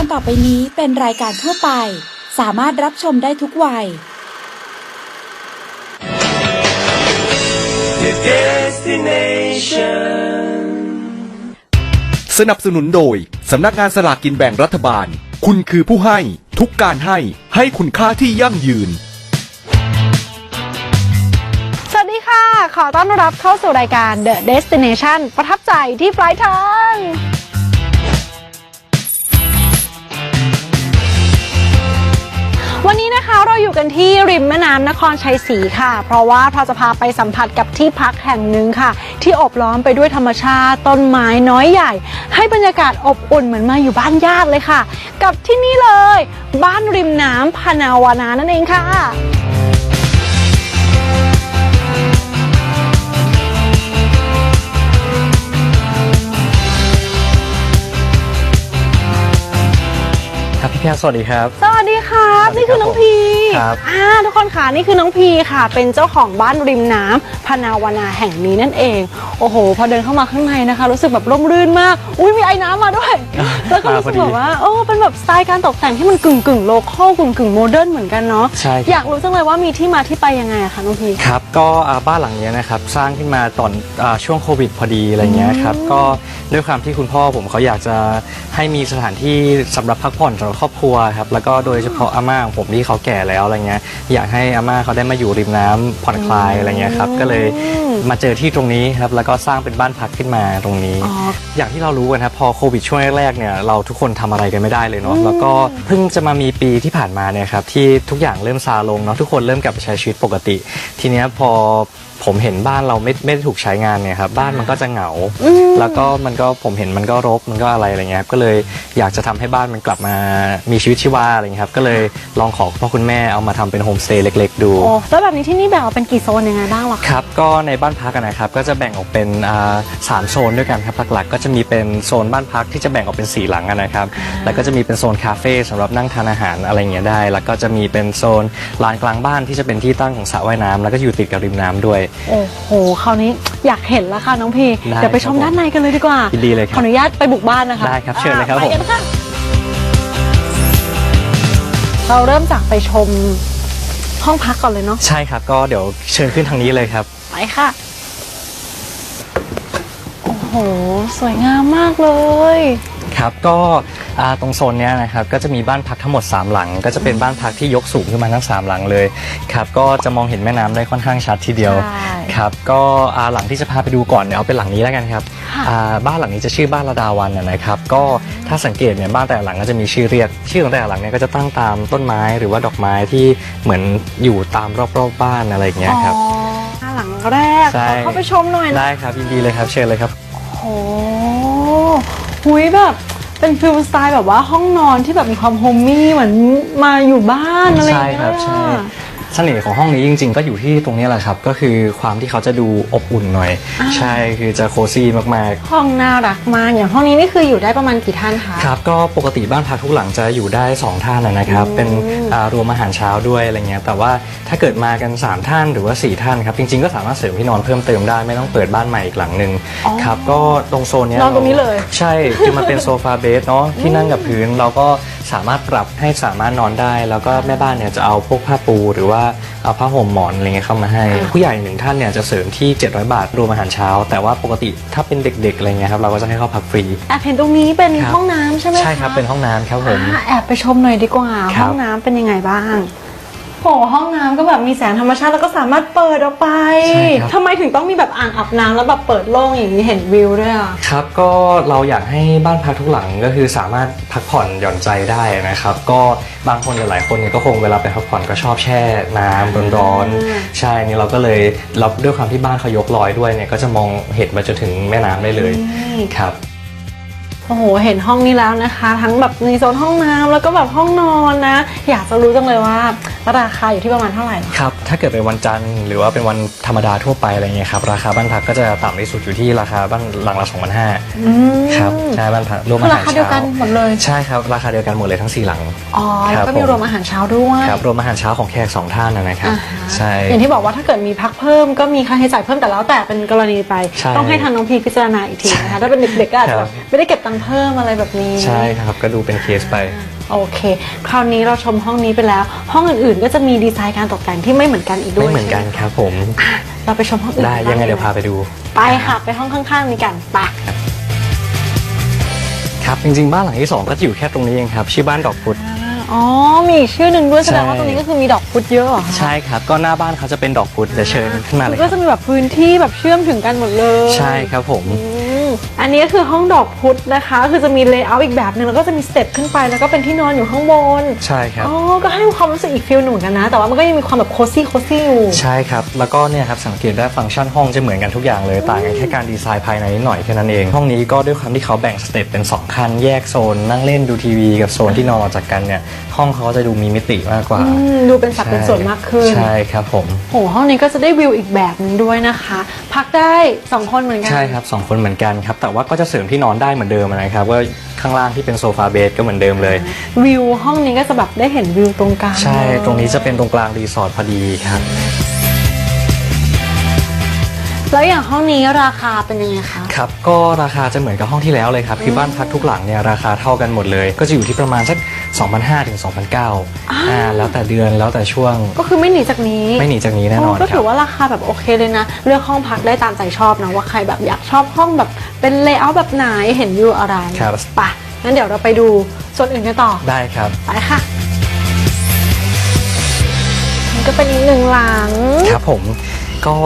การต่อไปนี้เป็นรายการทั่วไป สามารถรับชมได้ทุกวัย The destination. สนับสนุนโดย สำนักงานสลากกินแบ่งรัฐบาล คุณคือผู้ให้ ทุกการให้ ให้คุณค่าที่ยั่งยืน สวัสดีค่ะ ขอต้อนรับเข้าสู่รายการ The Destination ประทับใจที่ปลายทาง วันนี้นะคะเราอยู่กันที่ริมแม่น้ำนครชัยศรีค่ะ เพราะว่าเราจะพาไปสัมผัสกับที่พักแห่งหนึ่งค่ะ ที่อบล้อมไปด้วยธรรมชาติต้นไม้น้อยใหญ่ ให้บรรยากาศอบอุ่นเหมือนมาอยู่บ้านญาติเลยค่ะ กับที่นี่เลย บ้านริมน้ำพานาวานานั่นเองค่ะครับพี่แพรสวัสดีครับ สวัสดี ครับสวัสดีนี่คือน้องพีครับอ่าทุกคนค่ะนี่คือน้องพีค่ะ เป็นเจ้าของบ้านริมน้ำพนาวนาแห่งนี้นั่นเอง โอ้โห พอเดินเข้ามาข้างในนะคะ รู้สึกแบบร่มรื่นมาก อุ้ยมีไอ้น้ำมาด้วย แล้วก็รู้สึกแบบว่าโอ้เป็นแบบสไตล์การตกแต่งที่มันกึ่งกึ่งโลคอลกึ่งกึ่งโมเดิร์นเหมือนกันเนาะใช่ครับอยากรู้จังเลยว่ามีที่มาที่ไปยังไงอะคะน้องพีครับก็อ่าบ้านหลังเนี้ยนะครับสร้างขึ้นมาตอนอาช่วงโควิดพอดีอะไรเงี้ยครับก็ด้วยความที่คุณพ่อผมเขาอยากจะให้มีสถานที่สำหรับพักผ่อนสำหรับครอบครัวครับแล้วก็โดยเฉพาะอาม่าของผมที่เขาแก่แล้วอะไรเงี้ยอยากให้อาม่าเขาได้มาอยู่ริมน้ำผ่อนคลายอะไรเงี้ยครับก็เลยมาเจอที่ตรงนี้ครับแล้วก็สร้างเป็นบ้านพักขึ้นมาตรงนี้ อ๋อ อย่างที่เรารู้กันครับพอโควิดช่วงแรกๆเนี่ยเราทุกคนทำอะไรกันไม่ได้เลยเนาะแล้วก็เพิ่งจะมามีปีที่ผ่านมาเนี่ยครับที่ทุกอย่างเริ่มซาลงเนาะทุกคนเริ่มกลับไปใช้ชีวิตปกติ ทีเนี้ยพอ ผมเห็นบ้านเราไม่ไม่ได้ถูกใช้งานเนี่ยครับบ้านมันก็จะเหงา แล้วก็มันก็ผมเห็นมันก็รกมันก็อะไรอะไรเงี้ยครับก็เลยอยากจะทำให้บ้านมันกลับมามีชีวิตชีวาอะไรเงี้ยครับก็เลยลองขอคุณพ่อคุณแม่เอามาทำเป็นโฮมสเตย์เล็ก ๆ ดู โอ้แล้วแบบนี้ที่นี่แบ่งออกเป็นกี่โซนยังไงบ้างเหรอคะ ครับก็ในบ้านพักกันนะครับก็จะแบ่งออกเป็นอ่าสามโซนด้วยกันครับหลักๆก็จะมีเป็นโซนบ้านพักที่จะแบ่งออกเป็นสี่หลังกันนะครับแล้วก็จะมีเป็นโซนคาเฟ่สำหรับนั่งทานอาหารอะไรเงี้ยได้ แล้วก็จะมีเป็นโซนลานกลางบ้านที่จะเป็นที่ตั้งของสระว่ายน้ำแล้วก็อยู่ติดกับริมน้ำด้วยโอ้โหคราวนี้อยากเห็นแล้วค่ะน้องพีได้เดี๋ยวไปชมครับผมด้านในกันเลยดีกว่ายินดีเลยครับขออนุญาตไปบุกบ้านนะคะได้ครับเชิญเลยครับอ่าผมไปกันค่ะเราเริ่มจากไปชมห้องพักก่อนเลยเนาะใช่ครับก็เดี๋ยวเชิญขึ้นทางนี้เลยครับ ไปค่ะ โอ้โห สวยงามมากเลย ครับก็อ่าตรงโซนเนี้ยนะครับก็จะมีบ้านพักทั้งหมด 3 หลัง ก็จะเป็นบ้านพักที่ยกสูงขึ้นมาทั้ง 3 หลังเลยครับก็จะมองเห็นแม่น้ำได้ค่อนข้างชัดทีเดียวใช่ครับก็อ่าหลังที่จะพาไปดูก่อนเนี่ยเอาเป็นหลังนี้แล้วกันครับค่ะอ่าบ้านหลังนี้จะชื่อบ้านระดาวันนะนะครับก็ถ้าสังเกตเนี่ยบ้านแต่ละหลังก็จะมีชื่อเรียก ชื่อของแต่ละหลังเนี่ยก็จะตั้งตามต้นไม้หรือว่าดอกไม้ที่เหมือนอยู่ตามรอบๆบ้านอะไรอย่างเงี้ยครับ อ๋อหลังแรกใช่ ขอเข้าไปชมหน่อยนะได้ครับยินดีเลยครับเชิญเลยครับ โอ้โห หุยแบบเป็นฟิลสไตล์แบบว่าห้องนอนที่แบบมีความโฮมมี่เหมือนมาอยู่บ้านอะไรอย่างเงี้ยครับใช่ เสน่ห์ของห้องนี้จริง ๆ ก็อยู่ที่ตรงนี้แหละครับ ก็คือความที่เขาจะดูอบอุ่นหน่อย ใช่คือจะโคซี่มากห้องน่ารักมากอย่างห้องนี้นี่คืออยู่ได้ประมาณกี่ท่านคะ ๆ ครับ ก็ปกติบ้านพักทุกหลังจะอยู่ได้2ท่านนะนะครับ เป็นอ่ารวมอาหารเช้าด้วยอะไรเงี้ยแต่ว่าถ้าเกิดมากัน3ท่านหรือว่า4ท่านครับจริง ๆ ก็สามารถเสริมที่นอนเพิ่มเติมได้ไม่ต้องเปิดบ้านใหม่อีกหลังหนึ่งครับก็ตรงโซนเนี้ยนอนตรงนี้เลย ใช่ คือมันเป็นโซฟาเบสเนาะที่นั่งกับพื้นเราก็ สามารถปรับให้สามารถนอนได้ แล้วก็แม่บ้านเนี่ยจะเอาพวกผ้าปูหรือว่าเอาผ้าห่มหมอนอะไรเงี้ยเข้ามาให้ ผู้ใหญ่หนึ่งท่านเนี่ยจะเสริมที่ 700 บาทรวมอาหารเช้า แต่ว่าปกติถ้าเป็นเด็กๆอะไรเงี้ยครับเราก็จะให้เข้าพักฟรีแอบเห็นตรงนี้เป็นครับ ห้องน้ำใช่ไหมะใช่ครับเป็นห้องน้ำครับผม อ่าแอบไปชมหน่อยดีกว่า ครับ ห้องน้ำเป็นยังไงบ้าง โหห้องน้ำก็แบบมีแสงธรรมชาติแล้วก็สามารถเปิดออกไปใช่ครับ ทำไมถึงต้องมีแบบอ่างอาบน้ำแล้วแบบเปิดโล่งอย่างนี้เห็นวิวด้วยอะ ครับก็เราอยากให้บ้านพักทุกหลังก็คือสามารถพักผ่อนหย่อนใจได้นะครับ ก็บางคนหลายๆคนเนี่ยก็คงเวลาไปพักผ่อนก็ชอบแช่น้ำร้อนๆใช่นี่เราก็เลยเราด้วยความที่บ้านเขายกลอยด้วยเนี่ยก็จะมองเห็นมาจนถึงแม่น้ำได้เลยครับ โอ้โห เห็นห้องนี้แล้วนะคะ ทั้งแบบในโซนห้องน้ำแล้วก็แบบห้องนอนนะ อยากจะรู้จังเลยว่าราคาอยู่ที่ประมาณเท่าไหร่เหรอครับ ถ้าเกิดเป็นวันจันทร์หรือว่าเป็นวันธรรมดาทั่วไปอะไรเงี้ยครับ ราคาบ้านพักก็จะต่ำที่สุดอยู่ที่ราคาบ้านหลังละ2 5 0 0ครับใช่บ้านพักรวมคืออาราหารคาเดียวเช้ากันหมดเลยใช่ครับราคาเดียวกันหมดเลยทั้งสี่หลังอ๋อแล้วก็ครับมีผมรวมอาหารเช้าด้วยครับรวมอาหารเช้าของแขกสองท่านนะนะครับอ่าฮะใช่อย่างที่บอกว่าถ้าเกิดมีพักเพิ่มก็มีค่าใช้จ่ายเพิ่มแต่แล้วแต่เป็นกรณีไปใช่ต้องให้ทางน้องพีพิจารณาอีกทีนะคะถ้าเป็นเด็กๆก็อาจจะครัแบบบไม่ได้เก็บตังค์เพิ่มอะไรแบบนี้ ใช่ครับก็ดูเป็นเคสไป โอเค คราวนี้เราชมห้องนี้ไปแล้ว ห้องอื่นๆ ก็จะมีดีไซน์การตกแต่งที่ไม่เหมือนกันอีกด้วยไม่เหมือนกันใช่ไครับผมอะเราไปชมห้องอื่นได้กันบ้ยังไงเดี๋ยวพาไปดู ไปค่ะไปห้องข้างๆนี้กันไปครับจริงๆบ้านหลังที่สองก็จะอยู่แค่ตรงนี้เองครับชื่อบ้านดอกพุธอ๋อ มีอีกชื่อหนึ่งด้วยแสดงว่าใช่ตรงนี้ก็คือมีดอกพุธเยอะเหรอคะใช่ครับ ก็หน้าบ้านเขาจะเป็นดอกพุธเดี๋ยวเชิญขึ้นมาเลยก็คจะรับมีแบบพื้นที่แบบเชื่อมถึงกันหมดเลย ใช่ครับผม อืมอันนี้ก็คือห้องดอกพุธนะคะก็คือจะมีเลเยอร์อีกแบบหนึ่งแล้วก็จะมีสเต็ปขึ้นไปแล้วก็เป็นที่นอนอยู่ข้างบนใช่ครับอ๋อก็ให้ความรู้สึกอีกฟิลหนึ่งเหมือนกันนะ แต่ว่ามันก็ยังมีความแบบโคซี่โคซี่อยู่ ใช่ครับ แล้วก็เนี่ยครับสังเกตได้ฟังก์ชันห้องจะเหมือนกันทุกอย่างเลยต่างกันแค่การดีไซน์ภายในนิดหน่อยแค่นั้นเอง ห้องนี้ก็ด้วยความที่เขาแบ่งสเต็ปเป็น2คันแยกโซน นั่งเล่นดูทีวี กับโซนที่นอนออกจากกันเนี่ยห้องเขาจะดูมีมิติมากกว่าอืมดูเป็นสัดเป็นส่วนมากขึ้นใช่ครับผม โหห้องนี้ก็จะได้วิวอีกแบบหนึ่งด้วยนะคะ พักได้สองคนเหมือนกัน ใช่ครับสองคนเหมือนกันครับแต่ว่าก็จะเสริมที่นอนได้เหมือนเดิมนะครับว่าข้างล่างที่เป็นโซฟาเบดก็เหมือนเดิมเลย วิวห้องนี้ก็จะแบบได้เห็นวิวตรงกลางใช่เลยตรงนี้จะเป็นตรงกลางรีสอร์ทพอดีครับ แล้วอย่างห้องนี้ราคาเป็นยังไงคะ ครับ ก็ราคาจะเหมือนกับห้องที่แล้วเลยครับ คือบ้านพักทุกหลังเนี่ยราคาเท่ากันหมดเลย ก็จะอยู่ที่ประมาณสัก2,500ถึง2,900อ่าแล้วแต่เดือนแล้วแต่ช่วง ก็คือไม่หนีจากนี้ไม่หนีจากนี้แน่นอนก็ครัถืบอว่าราคาแบบโอเคเลยนะ เลือกห้องพักได้ตามใจชอบนะว่าใครแบบอยากชอบห้องแบบเป็นเลเยอร์แบบไหนเห็นวิวอะไรครับ ไปะงั้นเดี๋ยวเราไปดูส่วนอื่นกันต่อ ได้ครับ ไปค่ะมันก็เป็นอีกหนึ่งหลัง ครับผม ก็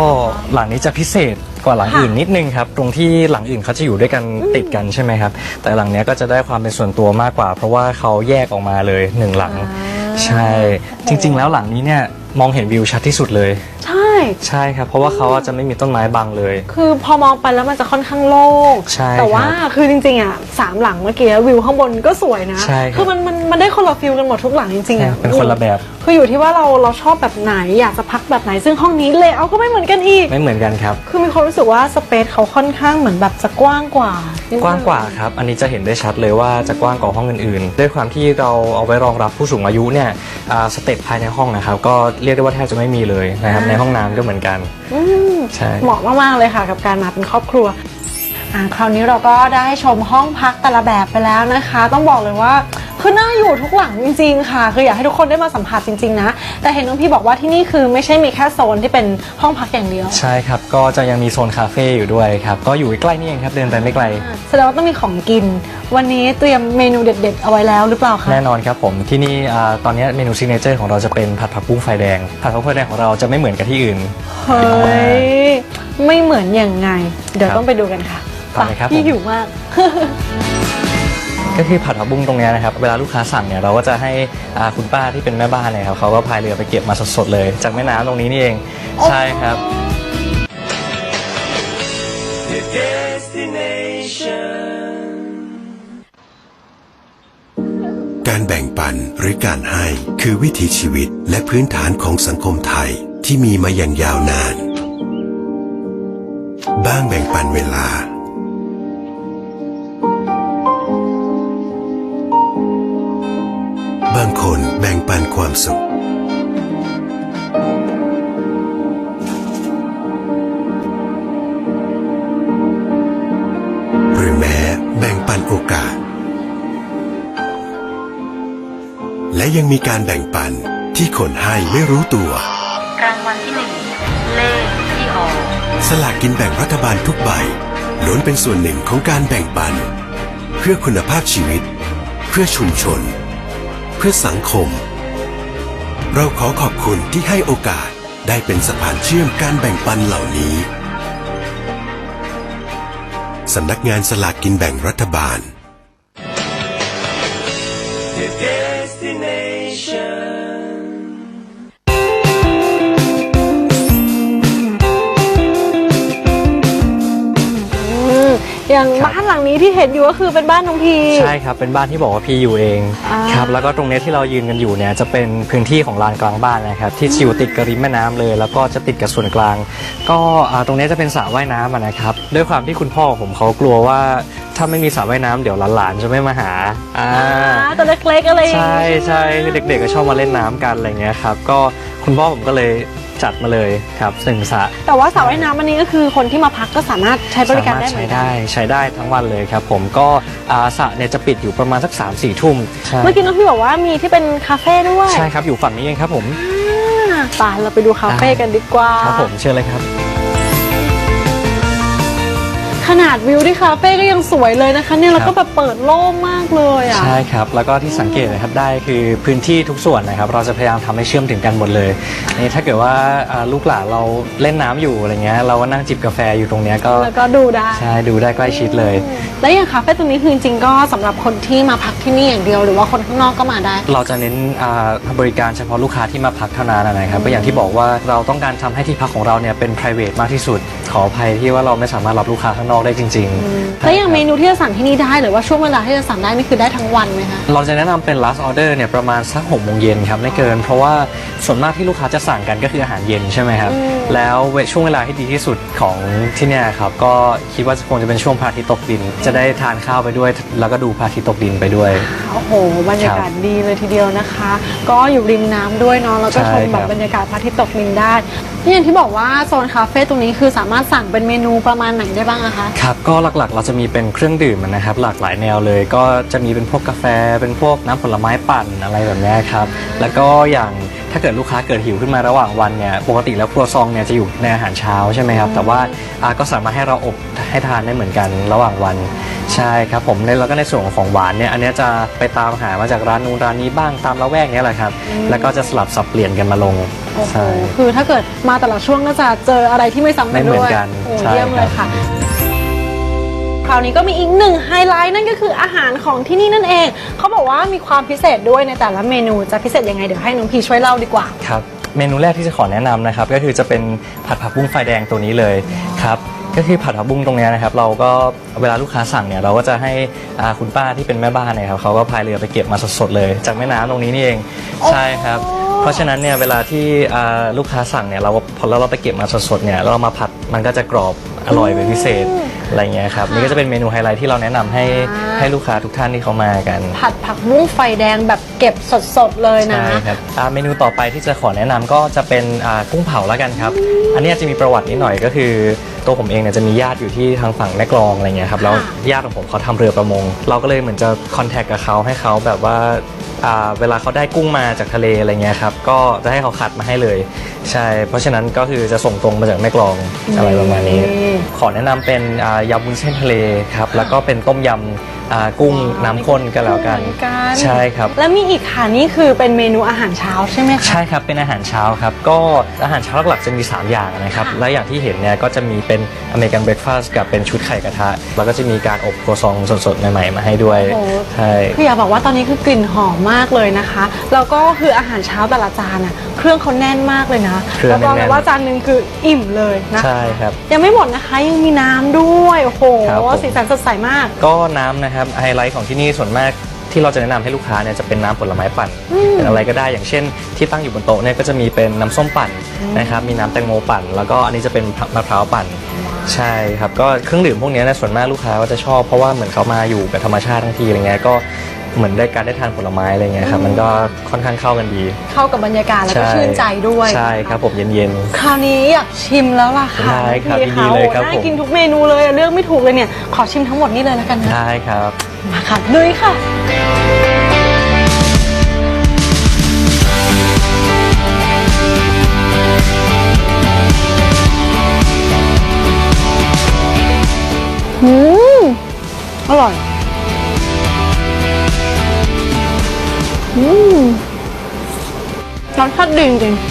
หลังนี้จะพิเศษกว่าหลังค่ะอื่นนิดนึงครับ ตรงที่หลังอื่นเขาจะอยู่ด้วยกันติดกันใช่ไหมครับ แต่หลังเนี้ยก็จะได้ความเป็นส่วนตัวมากกว่า เพราะว่าเขาแยกออกมาเลยหนึ่งหลัง ใช่ จริง ๆ แล้วหลังนี้เนี่ยมองเห็นวิวชัดที่สุดเลย ใช่ ใช่ครับ เพราะว่าเขาจะไม่มีต้นไม้บังเลย คือพอมองไปแล้วมันจะค่อนข้างโล่งใช่แต่ว่าครับคือจริงๆอะสามหลังเมื่อกี้วิวข้างบนก็สวยนะ ใช่ครับคือมันมันมันได้คนละฟิลกันหมดทุกหลังจริงๆอะเป็นคนละแบบ คืออยู่ที่ว่าเราเราชอบแบบไหนอยากจะพักแบบไหนซึ่งห้องนี้เลเยอร์ก็ไม่เหมือนกันอีก ไม่เหมือนกันครับ คือมีความรู้สึกว่าสเปซเขาค่อนข้างเหมือนแบบจะกว้างกว่านิดนึกว้างกว่าครับ อันนี้จะเห็นได้ชัดเลยว่าจะกว้างกว่าห้องอื่นๆ ด้วยความที่เราเอาไว้รองรับผู้สูงอายุเนี่ยอ่าสเต็ปภายในห้องนะครับ ก็เรียกได้ว่าแทบจะไม่มีเลยนะครับ ในห้องน้ำก็เหมือนกันอืมใช่เหมาะมากๆเลยค่ะ กับการมาเป็นครอบครัวอ่าคราวนี้เราก็ได้ชมห้องพักแต่ละแบบไปแล้วนะคะ ต้องบอกเลยว่า คือน่าอยู่ทุกหลังจริง ๆ ค่ะ คืออยากให้ทุกคนได้มาสัมผัสจริง ๆ นะ แต่เห็นน้องพี่บอกว่าที่นี่คือไม่ใช่มีแค่โซนที่เป็นห้องพักอย่างเดียว ใช่ครับ ก็จะยังมีโซนคาเฟ่อยู่ด้วยครับ ก็อยู่ใกล้ๆนี่เองครับ เดินไปไม่ไกล แสดงว่าต้องมีของกิน วันนี้เตรียมเมนูเด็ด ๆ เอาไว้แล้วหรือเปล่าคะ แน่นอนครับผมที่นี่อ่าตอนนี้เมนูซิกเนเจอร์ของเราจะเป็นผัดผักบุ้งไฟแดง ผัดผักบุ้งไฟแดงของเราจะไม่เหมือนกับที่อื่น เฮ้ย ไม่เหมือนอย่างไง เดี๋ยวครับต้องไปดูกันค่ะไปเลยครับพี่ผมหิวมาก ก็คือผัดผักบุ้งตรงเนี้ยนะครับเวลาลูกค้าสั่งเนี่ยเราก็จะให้อ่าคุณป้าที่เป็นแม่บ้านเนี่ยครับเขาก็พายเรือไปเก็บมาสดๆเลย จากแม่น้ำตรงนี้นี่เองใช่ครับ the destination. การแบ่งปันหรือการให้คือวิถีชีวิตและพื้นฐานของสังคมไทยที่มีมาอย่างยาวนาน บ้างแบ่งปันเวลาางคนแบ่งปันความสุข หรือแม้แบ่งปันโอกาส และยังมีการแบ่งปันที่คนให้ไม่รู้ตัว รางวัลที่หนึ่งเลขที่ออก สลากกินแบ่งรัฐบาลทุกใบล้วนเป็นส่วนหนึ่งของการแบ่งปัน เพื่อคุณภาพชีวิต เพื่อชุมชนเพื่อสังคม เราขอขอบคุณที่ให้โอกาสได้เป็นสะพานเชื่อมการแบ่งปันเหล่านี้ สำนักงานสลากกินแบ่งรัฐบาล The destination. อย่างบ้านหลังนี้ที่เห็นอยู่ก็คือเป็นบ้านน้องพี ใช่ครับเป็นบ้านที่บอกว่าพี่อยู่เองอ่า ครับแล้วก็ตรงเนี้ยที่เรายืนกันอยู่เนี่ยจะเป็นพื้นที่ของลานกลางบ้านนะครับที่อยู่ติดกับริมแม่น้ำเลย แล้วก็จะติดกับส่วนกลาง ก็อ่าตรงเนี้ยจะเป็นสระว่ายน้ำอะนะครับด้วยความที่คุณพ่อผมเขากลัวว่า ถ้าไม่มีสระว่ายน้ำเดี๋ยวหลานๆจะไม่มาหาอ่า อ่าตัวเล็กๆอะไรอย่างใช่งี้ใช่คือเด็กๆก็ชอบมาเล่นน้ำกันอะไรเงี้ยครับ ก็คุณพ่อผมก็เลย จัดมาเลยครับหนึ่งสระแต่ว่าสระว่ายน้ำอันนี้ก็คือคนที่มาพักก็สามารถใช้บริการได้สเหมืใช้อนกันได้ใช้ได้ทั้งวันเลยครับผมก็อ่าสระเนี่ยจะปิดอยู่ประมาณสัก3ามสี่ทุ่มใช่เมื่อกี้น้องพี่บอกว่ามีที่เป็นคาเฟ่ด้วยใช่ครับอยู่ฝั่งนี้เองครับผม อ่าไปเราไปดูคาเฟ่กันดีกว่า ครับผมเชิญเลยครับ ขนาดวิวที่คาเฟ่ก็ยังสวยเลยนะคะเนี่ยแล้วก็แบบเปิดโล่งมากเลยอะ ใช่ครับ แล้วก็ที่สังเกตนะครับได้คือพื้นที่ทุกส่วนนะครับ เราจะพยายามทำให้เชื่อมถึงกันหมดเลยนี่ถ้าเกิดว่าอ่าลูกหลานเราเล่นน้ำอยู่อะไรเงี้ยเราก็นั่งจิบกาแฟอยู่ตรงเนี้ยก็แล้วก็ดูได้ ใช่ดูได้ใกล้ชิดเลย แล้วอย่างคาเฟ่ตรงนี้คือจริงๆก็สำหรับคนที่มาพักที่นี่อย่างเดียว หรือว่าคนข้างนอกก็มาได้ เราจะเน้นอ่าบริการเฉพาะลูกค้าที่มาพักเท่านั้นนะครับก็อย่างที่บอกว่าเราต้องการทำให้ที่พักของเราเนี่ยเป็น p r i v a t มากที่สุด ขออภัยที่ว่าเราไม่สามารถรับลูกค้าข้างนอกได้จริงๆแล้วอย่างเมนูที่จะสั่งที่นี่ได้หรือว่าช่วงเวลาที่จะสั่งได้นี่คือได้ทั้งวันไหมคะ เราจะแนะนำเป็น last order เนี่ยประมาณสักหกโมงเย็นครับไม่เกิน เพราะว่าส่วนมากที่ลูกค้าจะสั่งกันก็คืออาหารเย็นใช่ไหมครับ แล้วเวช่วงเวลาที่ดีที่สุดของที่เนี่ยครับ ก็คิดว่าคงจะเป็นช่วงพระอาทิตย์ตกดิน จะได้ทานข้าวไปด้วย แล้วก็ดูพระอาทิตย์ตกดินไปด้วย โอ้โห บรรยากาศดีเลยทีเดียวนะคะ ก็อยู่ริมน้ำด้วยเนาะแล้วก็ใช่ชมแบครับบ บรรยากาศพระอาทิตย์ตกดินได้นี่อย่างที่บอกว่าโซนคาเฟ่ตรงนี้คือสามารถสั่งเป็นเมนูประมาณไหนได้บ้างอะคะครับก็หลักๆ เราจะมีเป็นเครื่องดื่มนะครับหลากหลายแนวเลย ก็จะมีเป็นพวกกาแฟ เป็นพวกน้ำผลไม้ปั่นอะไรแบบเนี้ยครับแล้วก็อย่างถ้าเกิดลูกค้าเกิดหิวขึ้นมาระหว่างวันเนี่ยปกติแล้วครัวซองเนี่ยจะอยู่ในอาหารเช้าใช่ไหมครับแต่ว่าอ่าก็สามารถให้เราอบให้ทานได้เหมือนกันระหว่างวันใช่ครับผมในแล้วก็ในส่วนของของหวานเนี่ยอันเนี้ยจะไปตามหามาจากร้านนู้นร้านนี้บ้างตามละแวกเนี้ยแหละครับแล้วก็จะสลับสับเปลี่ยนกันมาลงโอ้โหใช่คือถ้าเกิดมาแต่ละช่วงก็จะเจออะไรที่ไม่ซ้ำกันไม่เหมืด้อวนยกันโอ้ใช่เยี่ยมเลยค่ะ คราวนี้ก็มีอีกหนึ่งไฮไลท์นั่นก็คืออาหารของที่นี่นั่นเอง เขาบอกว่ามีความพิเศษด้วยในแต่ละเมนูจะพิเศษยังไงเดี๋ยวให้น้องพีช่วยเล่าดีกว่า ครับ เมนูแรกที่จะขอแนะนำนะครับ ก็คือจะเป็นผัดผักบุ้งไฟแดงตัวนี้เลยครับก็คือผัดผักบุ้งตรงเนี้ยนะครับเราก็เวลาลูกค้าสั่งเนี่ยเราก็จะให้อ่าคุณป้าที่เป็นแม่บ้านเนี่ยครับเขาก็พายเรือไปเก็บมาสดๆเลย จากแม่น้ำตรงนี้นี่เองใช่ครับ เพราะฉะนั้นเนี่ยเวลาที่อ่าลูกค้าสั่งเนี่ยเราพอเราเราไปเก็บมาสดๆเนี่ยแล้วเรามาผัดมันก็จะกรอบอร่อยเป็นพิเศษ อะไรเงี้ยครับนี่ก็จะเป็นเมนูไฮไลท์ที่เราแนะนำให้อ่าให้ลูกค้าทุกท่านที่เขามากัน ผัดผักบุ้งไฟแดงแบบเก็บสดๆเลยนะ ใช่ครับอ่าเมนูต่อไปที่จะขอแนะนำก็จะเป็นอ่ากุ้งเผาแล้วกันครับ อันนี้จะมีประวัตินิดหน่อยก็คือ ตัวผมเองเนี่ยจะมีญาติอยู่ที่ทางฝั่งแม่กลองอะไรเงี้ยครับแล้วญาติของผมเขาทำเรือประมง เราก็เลยเหมือนจะคอนแทคกับเขาให้เขาแบบว่าอ่า เวลาเขาได้กุ้งมาจากทะเลอะไรเงี้ยครับก็จะให้เขาคัดมาให้เลย ใช่ เพราะฉะนั้นก็คือจะส่งตรงมาจากแม่กลองอะไรประมาณนี้ ขอแนะนำเป็นอ่ายำวุ้นเส้นทะเลครับแล้วก็เป็นต้มยำอ่ากุ้งน้ำข้นก็แล้วกัน เหมือนกันใช่ครับ แล้วมีอีกค่ะนี่คือเป็นเมนูอาหารเช้าใช่ไหมคะ ใช่ครับ เป็นอาหารเช้าครับ ก็อาหารเช้าหลักๆจะมี 3 อย่างนะครับ ค่ะ และอย่างที่เห็นเนี่ยก็จะมีเป็นอเมริกันเบรคฟาสต์กับเป็นชุดไข่กระทะ แล้วก็จะมีการอบโครซองสดๆ ใหม่ๆ มาให้ด้วย โอ้โห ใช่ คืออยากบอกว่าตอนนี้คือกลิ่นหอมมากเลยนะคะแล้วก็คืออาหารเช้าแต่ละจานอะเครื่องเขาแน่นมากเลยนะเครื่องแล้วบอกเลแน่ยนว่าจานหนึ่งคืออิ่มเลยนะใช่ครับ ยังไม่หมดนะคะยังมีน้ำด้วยโอ้โหครับผม สีสันสดใสมาก ก็น้ำนะครับไฮไลท์ของที่นี่ส่วนมากที่เราจะแนะนำให้ลูกค้าเนี่ยจะเป็นน้ำผลไม้ปั่นเป็นอะไรก็ได้อย่างเช่น ที่ตั้งอยู่บนโต๊ะเนี่ยก็จะมีเป็นน้ำส้มปั่นนะครับมีน้ำแตงโมปั่น แล้วก็อันนี้จะเป็นมะพร้าวปั่นใช่ครับก็เครื่องดื่มพวกเนี้ยนะส่วนมากลูกค้าก็จะชอบเพราะว่าเหมือนเขามาอยู่กับธรรมชาติทั้งทีอะไรเงี้ยก็ เหมือนได้การได้ทานผลไม้อะไรเงี้ยครับมันก็ค่อนข้างเข้ากันดี เข้ากับบรรยากาศแล้วก็ช่ชื่นใจด้วยใช่ครับผมเย็น คราวนี้อยากชิมแล้วล่ะค่ะได้ครับพี่ยินดีเลยครับโอ้โหผมน่ากินทุกเมนูเลยอะเลือกไม่ถูกเลยเนี่ย ขอชิมทั้งหมดนี้เลยแล้วกันๆนะ ได้ครับ มาค่ะลุยค่ะ อืม อร่อย อืมรสชาติดีจริงๆ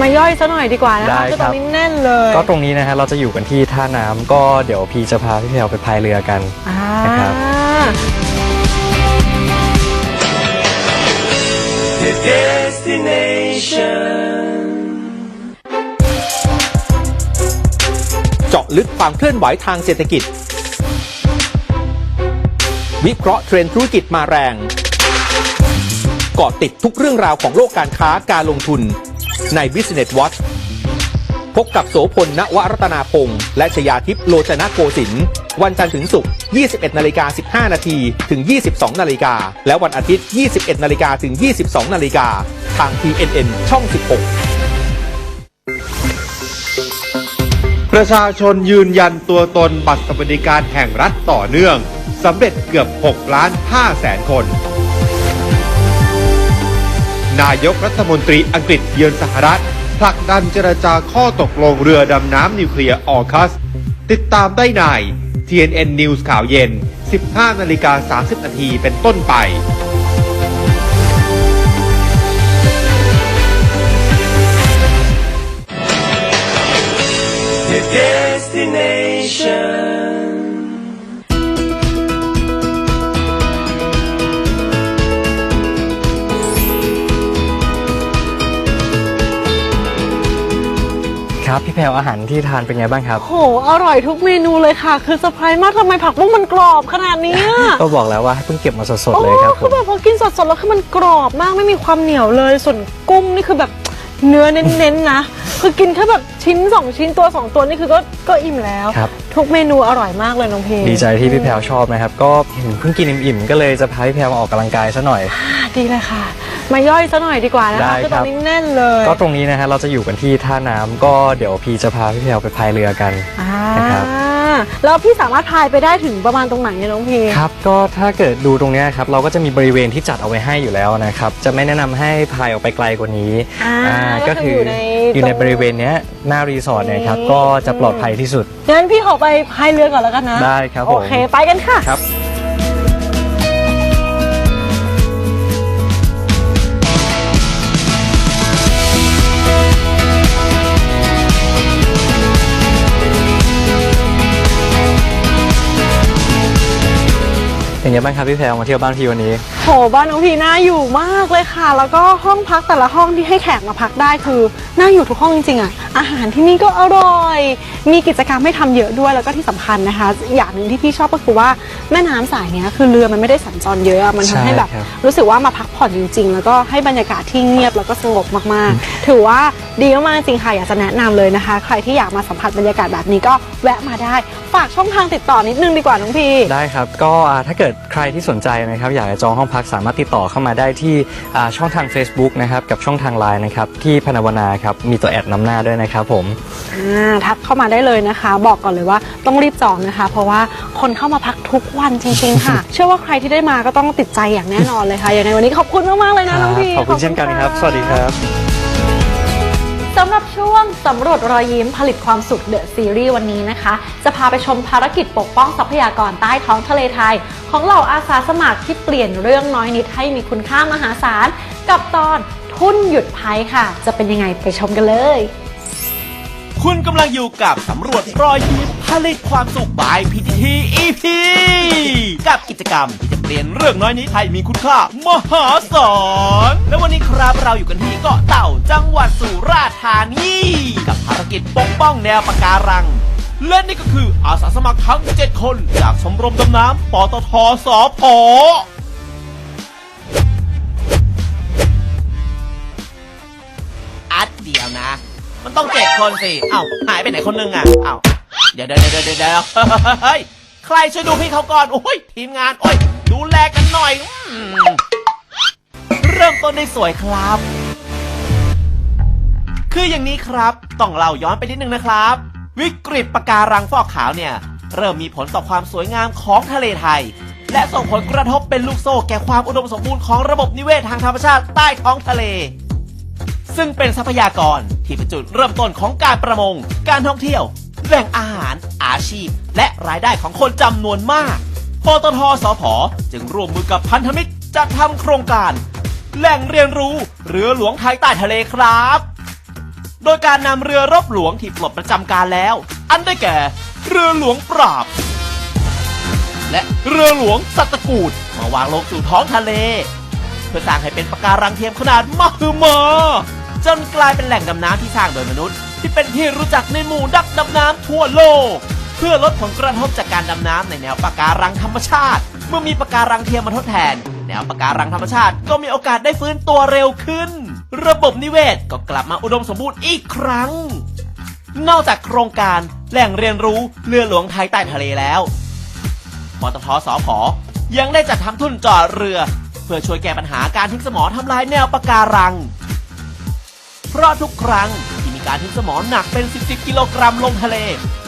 มาย่อยซะหน่อยดีกว่านะได้คะคือคตรัอบนนี้แน่นเลยก็ตรงนี้นะฮะเราจะอยู่กันที่ท่าน้ำก็เดี๋ยวพี่จะพาพี่แพรวไปพายเรือกัน อ่านะครับ The destination. เจาะลึกความเคลื่อนไหวทางเศรษฐกิจ วิเคราะห์เทรนด์ธุรกิจมาแรงเกาะติดทุกเรื่องราวของโลกการค้าการลงทุนใน Business Watch พบกับโสพลณวรัตนาพงษ์และชยาทิพย์โลจนะโกสินวันจันทร์ถึงศุกร์ 21 นาฬิกา 15 นาทีถึง 22 นาฬิกา และวันอาทิตย์ 21 นาฬิกาถึง 22 นาฬิกา ทาง TNN ช่อง 16 ประชาชนยืนยันตัวตนบัตรสวัสดิการแห่งรัฐต่อเนื่องสำเร็จเกือบ 6 ล้าน5แสนคน นายกรัฐมนตรีอังกฤษเยือนสหรัฐผลักดันเจรจาข้อตกลงเรือดำน้ำนิวเคลียร์ออคัส ติดตามได้ใน TNN News ข่าวเย็น 15นาฬิกา30นาทีเป็นต้นไป destination. ครับพี่แพลวอาหารที่ทานเป็นไงบ้างครับ โห อร่อยทุกเมนูเลยค่ะ คือเซอร์ไพรส์มากทำไมผักบุ้งมันกรอบขนาดนี้อะก็บอกแล้วว่าให้เพิ่งเก็บมาสดโอ้ๆเลยครับผคือมแบบพอกินสดๆแล้วคือมันกรอบมากไม่มีความเหนียวเลย ส่วนกุ้งนี่คือแบบเนื้อเน้นๆนะ คือกินแค่แบบชิ้นสองชิ้นตัวสองตัวนี่คือก็ก็อิ่มแล้ว ครับ ทุกเมนูอร่อยมากเลยน้องเพลงดีใจที่พี่แพลวชอบนะครับ ก็เห็นเพิ่งกินอิ่มๆ ก็เลยจะพาพี่แพลวมาออกกำลังกายซะหน่อย อ่าดีเลยค่ะ มาย่อยซะหน่อยดีกว่านะได้คะคือคตรัอนบนี้แน่นเลยก็ตรงนี้นะฮะเราจะอยู่กันที่ท่าน้ำก็เดี๋ยวพี่จะพาพี่แพลวไปพายเรือกัน อ่านะครับ แล้วพี่สามารถพายไปได้ถึงประมาณตรงไหนเนี่ยน้องเพลงครับก็ถ้าเกิดดูตรงเนี้ยครับเราก็จะมีบริเวณที่จัดเอาไว้ให้อยู่แล้วนะครับ จะไม่แนะนำให้พายออกไปไกลกว่านี้อ่าอ่าก็ก็คือคืออยู่ใน อยู่ในตรงบริเวณเนี้ยหน้ารีสอร์ทเนี่ยครับอืมก็จะปลอดภัยที่สุด งั้นพี่ขอไปพายเรือก่อนแล้วกันนะ ได้ครับผม โอเค ไปกันค่ะครับ เป็นไงบ้างครับพี่แพลมาเที่ยวบ้านพี่วันนี้ โหบ้านน้องพีน่าอยู่มากเลยค่ะ แล้วก็ห้องพักแต่ละห้องที่ให้แขกมาพักได้คือน่าอยู่ทุกห้องจริงๆอะอาหารที่นี่ก็อร่อย มีกิจกรรมให้ทำเยอะด้วยแล้วก็ที่สำคัญนะคะ อย่างหนึ่งที่พี่ชอบก็คือว่าแม่น้ำสายเนี้ยคือเรือมันไม่ได้สัญจรเยอะอะมันทำให้แบบใช่ครับรู้สึกว่ามาพักผ่อนจริง ๆ แล้วก็ให้บรรยากาศที่เงียบแล้วก็สงบมากๆ ถือว่าดีมากๆจริงค่ะอยากจะแนะนำเลยนะคะ ใครที่อยากมาสัมผัสบรรยากาศแบบนี้ก็แวะมาได้ ฝากช่องทางติดต่อนิดนึงดีกว่าน้องพีได้ครับ ก็อ่าถ้าเกิดใครที่สนใจนะครับอยากจะจองห้องพักสามารถติดต่อเข้ามาได้ที่อ่าช่องทาง Facebook นะครับกับช่องทาง Line นะครับที่พนวนาครับมีตัวแอดนำหน้าด้วยนะครับผม อ่าทักเข้ามาได้เลยนะคะ บอกก่อนเลยว่าต้องรีบจองนะคะ เพราะว่าคนเข้ามาพักทุกวันจริงๆค่ะ เชื่อว่าใครที่ได้มาก็ต้องติดใจอย่างแน่นอนเลยค่ะ อย่างในวันนี้ขอบคุณมากๆเลยนะน้องพี ขอบคุณเช่นกันครับ สวัสดีครับ สำหรับช่วงสำรวจรอยยิ้มผลิตความสุขเดอะซีรีส์วันนี้นะคะ จะพาไปชมภารกิจปกป้องทรัพยากรใต้ท้องทะเลไทย ของเหล่าอาสาสมัครที่เปลี่ยนเรื่องน้อยนิดให้มีคุณค่ามหาศาล กับตอนทุ่นหยุดภัยค่ะ จะเป็นยังไงไปชมกันเลย คุณกำลังอยู่กับสำรวจรอยยิ้มผลิตความสุขบาย PTT EP กับกิจกรรมที่จะเปลี่ยนเรื่องน้อยนิดให้มีคุณค่ามหาศาลและวันนี้ครับเราอยู่กันที่เกาะเต่าจังหวัดสุราษฎร์ธานีกับภารกิจปกป้องแนวปะการัง และนี่ก็คืออาสาสมัครทั้ง 7 คน จากชมรมดำน้ำปตทสพ มันต้องเจ็ดคนสิเอ้าหายไปไหนคนหนึงอะเอ้าเดี๋ยวเดี๋ยวเดี๋ยวเดี๋ยวเฮ้ยใครช่วยดูพี่เขาก่อนโอ้ยทีมงานโอ้ยดูแลกันหน่อยอเริ่มต้นได้สวยครับ คืออย่างนี้ครับต้องเล่าย้อนไปนิดนึงนะครับ วิกฤตปะการังฟอกขาวเนี่ย เริ่มมีผลต่อความสวยงามของทะเลไทย และส่งผลกระทบเป็นลูกโซ่แก่ความอุดมสมบูรณ์ของระบบนิเวศทางธรรมชาติใต้ท้องทะเล ซึ่งเป็นทรัพยากรที่เป็นจุดเริ่มต้นของการประมง การท่องเที่ยว แหล่งอาหาร อาชีพ และรายได้ของคนจำนวนมากปตทสพจึงร่วมมือกับพันธมิตรจัดทำโครงการ แหล่งเรียนรู้เรือหลวงไทยใต้ทะเลครับ โดยการนำเรือรบหลวงที่ปลดประจำการแล้ว อันได้แก่ เรือหลวงปราบ และเรือหลวงสัตกูดมาวางลงสู่ท้องทะเล เพื่อสร้างให้เป็นปะการังเทียมขนาดมหึมา จนกลายเป็นแหล่งดำน้ำที่สร้างโดยมนุษย์ ที่เป็นที่รู้จักในหมู่นักดำน้ำทั่วโลก เพื่อลดผลกระทบจากการดำน้ำในแนวปะการังธรรมชาติ เมื่อมีปะการังเทียมมาทดแทน แนวปะการังธรรมชาติ ก็มีโอกาสได้ฟื้นตัวเร็วขึ้น ระบบนิเวศก็กลับมาอุดมสมบูรณ์อีกครั้ง นอกจากโครงการแหล่งเรียนรู้เรือหลวงไทยใต้ทะเลแล้วปตทสพยังได้จัดทำทุนจอดเรือ เพื่อช่วยแก้ปัญหาการทิ้งสมอทำลายแนวปะการัง เพราะทุกครั้งที่มีการทิ้งสมอหนักเป็น 10 กิโลกรัมลงทะเล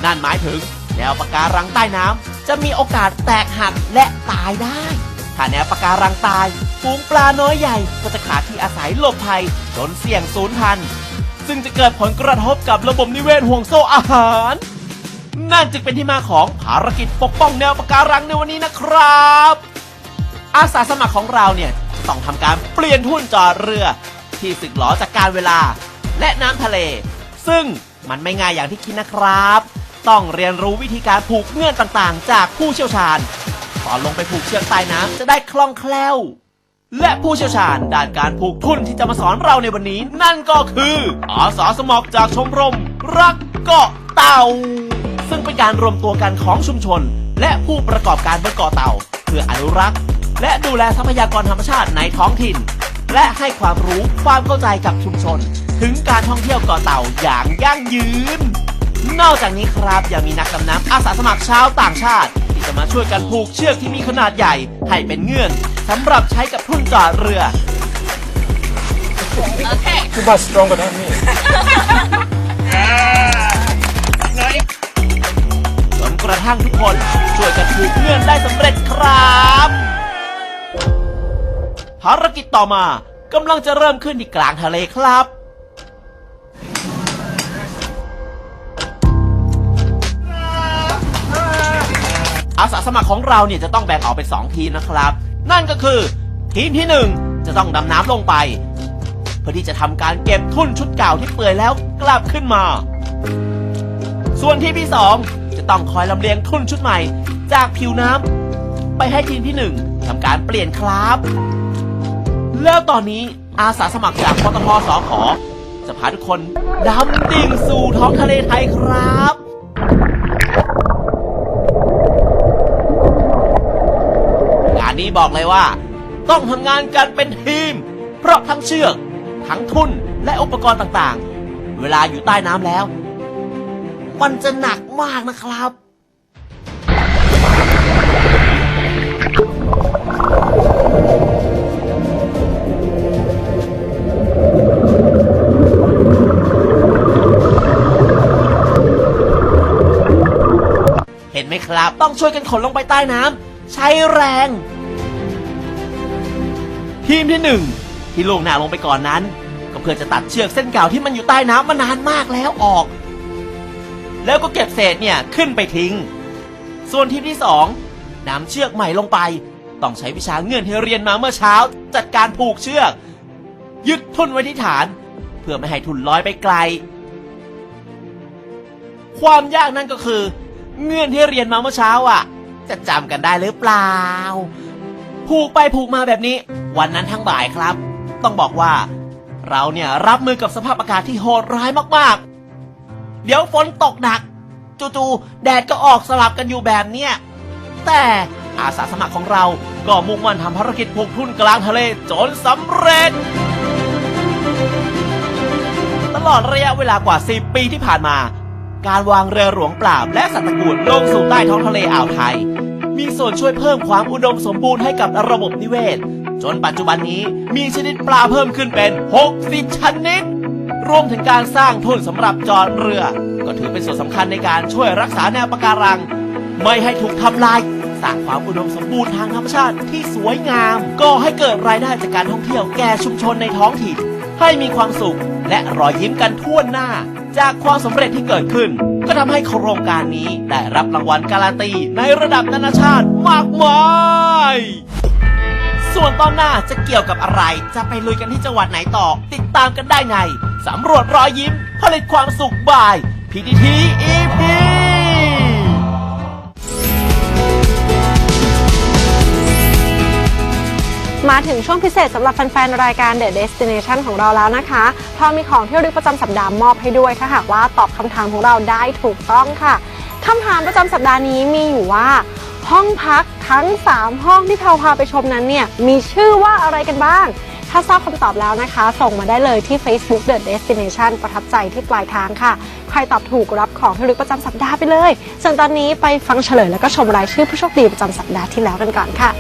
นั่นหมายถึงแนวปะการังใต้น้ำจะมีโอกาสแตกหักและตายได้ ถ้าแนวปะการังตายฝูงปลาน้อยใหญ่ก็จะขาดที่อาศัยหลบภัยจนเสี่ยงสูญพันธุ์ซึ่งจะเกิดผลกระทบกับระบบนิเวศห่วงโซ่อาหาร นั่นจึงเป็นที่มาของภารกิจปกป้องแนวปะการังในวันนี้นะครับ อาสาสมัครของเราเนี่ยต้องทำการเปลี่ยนทุ่นจอดเรือ ที่สึกหลอจากการเวลา และน้ำทะเล ซึ่งมันไม่ง่ายอย่างที่คิดนะครับ ต้องเรียนรู้วิธีการผูกเงื่อนต่างๆ จากผู้เชี่ยวชาญตอนลงไปผูกเชือกใต้น้ำจะได้คล่องแคล่ว และผู้เชี่ยวชาญด้านการผูกทุ่นที่จะมาสอนเราในวันนี้ นั่นก็คืออาสาสมัครจากชมรม รักเกาะเต่า ซึ่งเป็นการรวมตัวกันของชุมชน และผู้ประกอบการบนเกาะเต่า เพื่ออนุรักษ์ และดูแลทรัพยากรธรรมชาติในท้องถิ่น และให้ความรู้ความเข้าใจกับชุมชน ถึงการท่องเที่ยวเกาะเต่าอย่างยั่งยืน นอกจากนี้ครับยังมีนักดำน้ำอาสาสมัครชาวต่างชาติ ที่จะมาช่วยกันผูกเชือกที่มีขนาดใหญ่ ให้เป็นเงื่อนสำหรับใช้กับทุ่นจอดเรือจนกระทั่งทุกคนช่วยกันผูกเงื่อนได้สำเร็จครับ ภารกิจต่อมากำลังจะเริ่มขึ้นที่กลางทะเลครับ อาสาสมัครของเราเนี่ยจะต้องแบ่งออกเป็น 2 ทีมนะครับ นั่นก็คือ ทีมที่ 1 จะต้องดำน้ำลงไป เพื่อที่จะทำการเก็บทุ่นชุดเก่าที่เปื่อยแล้วกลับขึ้นมา ส่วนทีมที่ 2 จะต้องคอยลำเลียงทุ่นชุดใหม่ จากผิวน้ำไปให้ทีมที่ 1ทำการเปลี่ยนครับ แล้วตอนนี้อาสาสมัครจากปตทสอขอจะพาทุกคนดำดิ่งสู่ท้องทะเลไทยครับ งานนี้บอกเลยว่า ต้องทำงานกันเป็นทีม เพราะทั้งเชือก ทั้งทุ่นและอุปกรณ์ต่างๆ เวลาอยู่ใต้น้ำแล้ว มันจะหนักมากนะครับ ครับ ต้องช่วยกันขนลงไปใต้น้ำใช้แรง ทีมที่หนึ่งที่ลงหน้าลงไปก่อนนั้น ก็เพื่อจะตัดเชือกเส้นเก่าที่มันอยู่ใต้น้ำมานานมากแล้วออก แล้วก็เก็บเศษเนี่ยขึ้นไปทิ้ง ส่วนทีมที่สองนำเชือกใหม่ลงไป ต้องใช้วิชาเงื่อนที่เรียนมาเมื่อเช้า จัดการผูกเชือก ยึดทุ่นไว้ที่ฐาน เพื่อไม่ให้ทุ่นลอยไปไกล ความยากนั่นก็คือ เงื่อนที่เรียนมาเมื่อเช้าอะ จะจำกันได้หรือเปล่า ผูกไปผูกมาแบบนี้ วันนั้นทั้งบ่ายครับ ต้องบอกว่า เราเนี่ยรับมือกับสภาพอากาศที่โหดร้ายมากๆ เดี๋ยวฝนตกหนัก จู่ๆแดดก็ออกสลับกันอยู่แบบเนี้ยแต่อาสาสมัครของเราก็มุ่งมั่นทำภารกิจผูกทุ่นกลางทะเลจนสำเร็จ ตลอดระยะเวลากว่า 10 ปีที่ผ่านมา การวางเรือหลวงปราบและสัตว์ตระกูลลงสู่ใต้ท้องทะเลอ่าวไทย มีส่วนช่วยเพิ่มความอุดมสมบูรณ์ให้กับระบบนิเวศ จนปัจจุบันนี้มีชนิดปลาเพิ่มขึ้นเป็น 60 ชนิด รวมถึงการสร้างทุ่นสำหรับจอดเรือ ก็ถือเป็นส่วนสำคัญในการช่วยรักษาแนวปะการัง ไม่ให้ถูกทำลายสร้างความอุดมสมบูรณ์ทางธรรมชาติที่สวยงาม ก็ให้เกิดรายได้จากการท่องเที่ยวแก่ชุมชนในท้องถิ่นให้มีความสุขและรอยยิ้มกันทั่วหน้า จากความสำเร็จที่เกิดขึ้น ก็ทำให้โครงการนี้ได้รับรางวัลการันตีในระดับนานาชาติมากมาย ส่วนตอนหน้าจะเกี่ยวกับอะไร จะไปลุยกันที่จังหวัดไหนต่อ ติดตามกันได้ในสำรวจรอยยิ้ม ผลิตความสุขบ่าย PTT EP มาถึงช่วงพิเศษสำหรับแฟนๆ รายการ The Destination ของเราแล้วนะคะพรามีของที่ระลึกประจำสัปดาห์มอบให้ด้วย ถ้าหากว่าตอบคำถามของเราได้ถูกต้องค่ะคำถามประจำสัปดาห์นี้มีอยู่ว่า ห้องพักทั้ง 3 ห้องที่เราพาไปชมนั้นเนี่ยมีชื่อว่าอะไรกันบ้าง ถ้าทราบคำตอบแล้วนะคะ ส่งมาได้เลยที่ Facebook The Destination ประทับใจที่ปลายทางค่ะ ใครตอบถูกรับของที่ระลึกประจำสัปดาห์ไปเลย ส่วนตอนนี้ไปฟังเฉลยแล้วก็ชมรายชื่อผู้โชคดีประจำสัปดาห์ที่แล้วกันก่อนค่ะ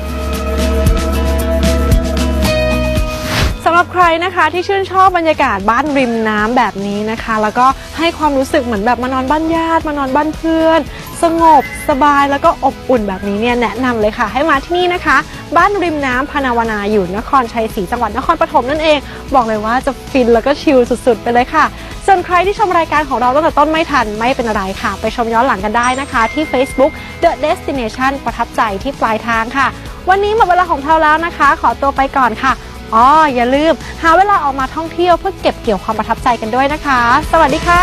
รับใครนะคะที่ชื่นชอบบรรยากาศบ้านริมน้ำแบบนี้นะคะ แล้วก็ให้ความรู้สึกเหมือนแบบมานอนบ้านญาติมานอนบ้านเพื่อน สงบสบายแล้วก็อบอุ่นแบบนี้เนี่ยแนะนำเลยค่ะ ให้มาที่นี่นะคะ บ้านริมน้ำพนาวนาอยู่นครชัยศรีจังหวัดนครปฐมนั่นเอง บอกเลยว่าจะฟินแล้วก็ชิลสุดๆ ไปเลยค่ะส่วนใครที่ชมรายการของเราตั้งแต่ต้นไม่ทันไม่เป็นไรค่ะ ไปชมย้อนหลังกันได้นะคะ ที่ Facebook The Destination ประทับใจที่ปลายทางค่ะ วันนี้หมดเวลาของเราแล้วนะคะ ขอตัวไปก่อนค่ะ อ๋ออย่าลืม หาเวลาออกมาท่องเที่ยวเพื่อเก็บเกี่ยวความประทับใจกันด้วยนะคะ สวัสดีค่ะ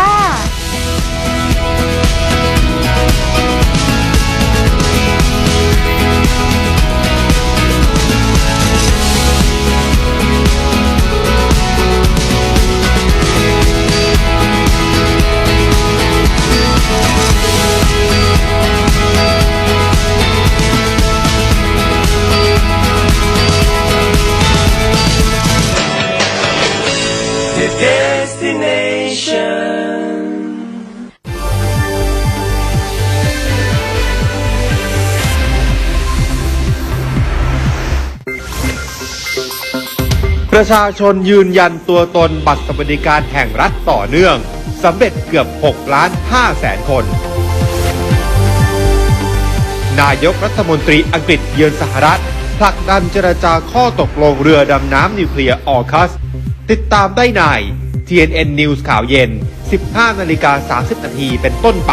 ประชาชนยืนยันตัวตนบัตรสวัสดิการแห่งรัฐต่อเนื่องสำเร็จเกือบ 6 ล้าน5แสนคน นายกรัฐมนตรีอังกฤษเยือนสหรัฐผลักดันเจรจาข้อตกลงเรือดำน้ำนิวเคลียร์ออคัส ติดตามได้ใน TNN News ข่าวเย็น 15นาฬิกา30นาทีเป็นต้นไป